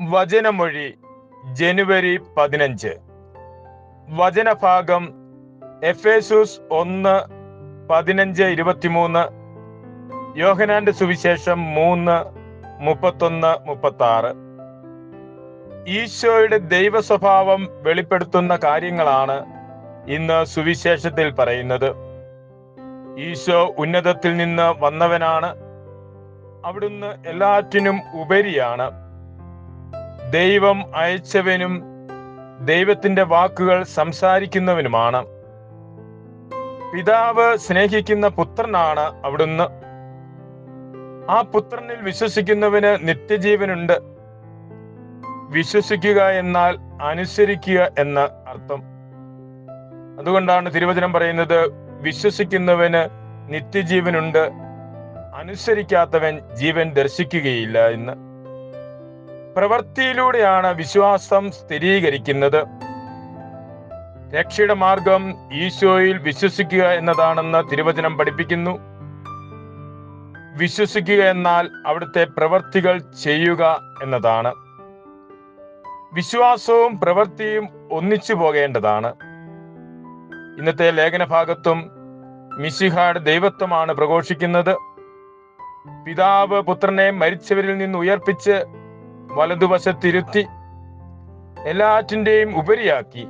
വചനമൊഴി ജനുവരി പതിനഞ്ച്. വചനഭാഗം എഫേസൂസ് ഒന്ന് പതിനഞ്ച് ഇരുപത്തിമൂന്ന് യോഹനാന്റെ സുവിശേഷം മൂന്ന് മുപ്പത്തൊന്ന് മുപ്പത്തി ആറ് ഈശോയുടെ ദൈവ സ്വഭാവം വെളിപ്പെടുത്തുന്ന കാര്യങ്ങളാണ് ഇന്ന് സുവിശേഷത്തിൽ പറയുന്നത്. ഈശോ ഉന്നതത്തിൽ നിന്ന് വന്നവനാണ്. അവിടുന്ന് എല്ലാറ്റിനും ഉപരിയാണ്. ദൈവം അയച്ചവനും ദൈവത്തിന്റെ വാക്കുകൾ സംസാരിക്കുന്നവനുമാണ്. പിതാവ് സ്നേഹിക്കുന്ന പുത്രനാണ് അവിടുന്ന്. ആ പുത്രനിൽ വിശ്വസിക്കുന്നവന് നിത്യജീവനുണ്ട്. വിശ്വസിക്കുക എന്നാൽ അനുസരിക്കുക എന്ന അർത്ഥം. അതുകൊണ്ടാണ് തിരുവചനം പറയുന്നത് വിശ്വസിക്കുന്നവന് നിത്യജീവനുണ്ട് അനുസരിക്കാത്തവൻ ജീവൻ ദർശിക്കുകയില്ല എന്ന്. പ്രവൃത്തിയിലൂടെയാണ് വിശ്വാസം സ്ഥിരീകരിക്കുന്നത്. രക്ഷയുടെ മാർഗം ഈശോയിൽ വിശ്വസിക്കുക എന്നതാണെന്ന് തിരുവചനം പഠിപ്പിക്കുന്നു. വിശ്വസിക്കുക എന്നാൽ അവിടുത്തെ പ്രവൃത്തികൾ ചെയ്യുക എന്നതാണ്. വിശ്വാസവും പ്രവൃത്തിയും ഒന്നിച്ചു പോകേണ്ടതാണ്. ഇന്നത്തെ ലേഖന ഭാഗത്തും മിശിഹായുടെ ദൈവത്വമാണ് പ്രഘോഷിക്കുന്നത്. പിതാവ് പുത്രനെ മരിച്ചവരിൽ നിന്ന് ഉയർപ്പിച്ച് വലതുവശത്തിരുത്തി എല്ലാറ്റിന്റെയും ഉപരിയാക്കി.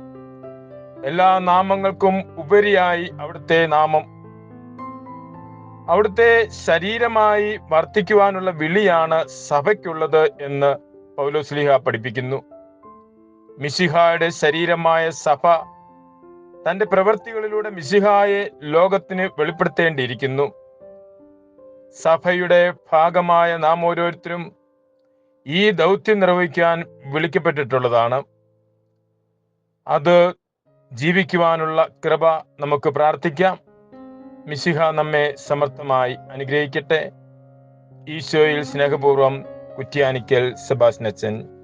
എല്ലാ നാമങ്ങൾക്കും ഉപരിയായി അവിടുത്തെ നാമം. അവിടുത്തെ ശരീരമായി വർത്തിക്കുവാനുള്ള വിളിയാണ് സഭയ്ക്കുള്ളത് എന്ന് പൗലോസ്ലിഹ പഠിപ്പിക്കുന്നു. മിസിഹായുടെ ശരീരമായ സഭ തന്റെ പ്രവൃത്തികളിലൂടെ മിസിഹായെ ലോകത്തിന് വെളിപ്പെടുത്തേണ്ടിയിരിക്കുന്നു. സഭയുടെ ഭാഗമായ നാം ഓരോരുത്തരും ഈ ദൗത്യം നിർവഹിക്കാൻ വിളിക്കപ്പെട്ടിട്ടുള്ളതാണ്. അത് ജീവിക്കുവാനുള്ള കൃപ നമുക്ക് പ്രാർത്ഥിക്കാം. മിശിഹ നമ്മെ സമർത്ഥമായി അനുഗ്രഹിക്കട്ടെ. ഈശോയിൽ സ്നേഹപൂർവം കുറ്റ്യാനിക്കൽ സെബാസ്നച്ചൻ